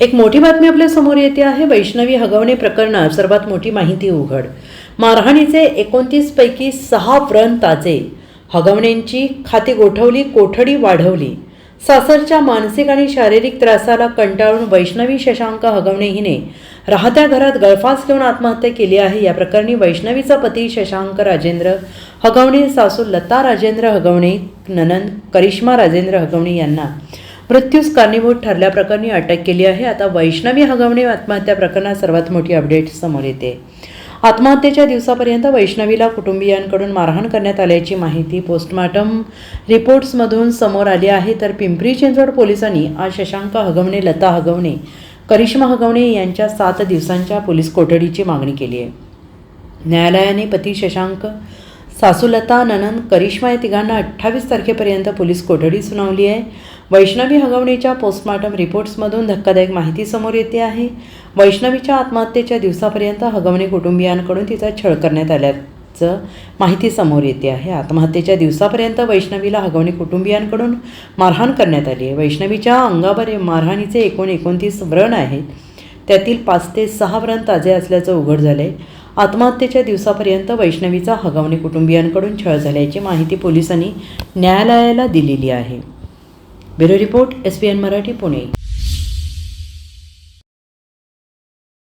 एक मोठी बातमी आपल्यासमोर येते आहे वैष्णवी हगवणे प्रकरणात सर्वात मोठी माहिती उघड. मारहाणीचे एकोणतीसपैकी सहा व्रण ताजे. हगवणेंची खाती गोठवली कोठडी वाढवली. सासरच्या मानसिक आणि शारीरिक त्रासाला कंटाळून वैष्णवी शशांक हगवणे हिने राहत्या घरात गळफास घेऊन आत्महत्या केली आहे. या प्रकरणी वैष्णवीचा पती शशांक राजेंद्र हगवणे सासू लता राजेंद्र हगवणे ननंद करिश्मा राजेंद्र हगवणे यांना मृत्यूस कारणीभूत ठरल्याप्रकरणी अटक केली आहे. आता वैष्णवी हगवणे आत्महत्या प्रकरणात सर्वात मोठी अपडेट समोर येते. आत्महत्येच्या दिवसापर्यंत वैष्णवीला कुटुंबियांकडून मारहाण करण्यात आल्याची माहिती पोस्टमार्टम रिपोर्ट्समधून समोर आली आहे. तर पिंपरी चिंचवड पोलिसांनी आज शशांक हगवणे लता हगवणे करिश्मा हगवणे यांच्या सात दिवसांच्या पोलीस कोठडीची मागणी केली आहे. न्यायालयाने पती शशांक सासूलता ननंद करिश्मा या तिघांना अठ्ठावीस तारखेपर्यंत पोलीस कोठडी सुनावली आहे. वैष्णवी हगवणीच्या पोस्टमार्टम रिपोर्ट्समधून धक्कादायक माहिती समोर येते आहे. वैष्णवीच्या आत्महत्येच्या दिवसापर्यंत हगवणे कुटुंबियांकडून तिचा छळ करण्यात आल्याचं माहिती समोर येते आहे. आत्महत्येच्या दिवसापर्यंत वैष्णवीला हगवणे कुटुंबियांकडून मारहाण करण्यात आली आहे. वैष्णवीच्या अंगावर मारहाणीचे एकूण एकोणतीस व्रण आहेत. त्यातील पाच ते सहा व्रण ताजे असल्याचं उघड झालं आहे आत्महत्येच्या दिवसापर्यंत वैष्णवीचा हगवणे कुटुंबियांकडून छळ झाल्याची माहिती पोलिसांनी न्यायालयाला दिलेली आहे. Bureau report S P N Marathi Pune.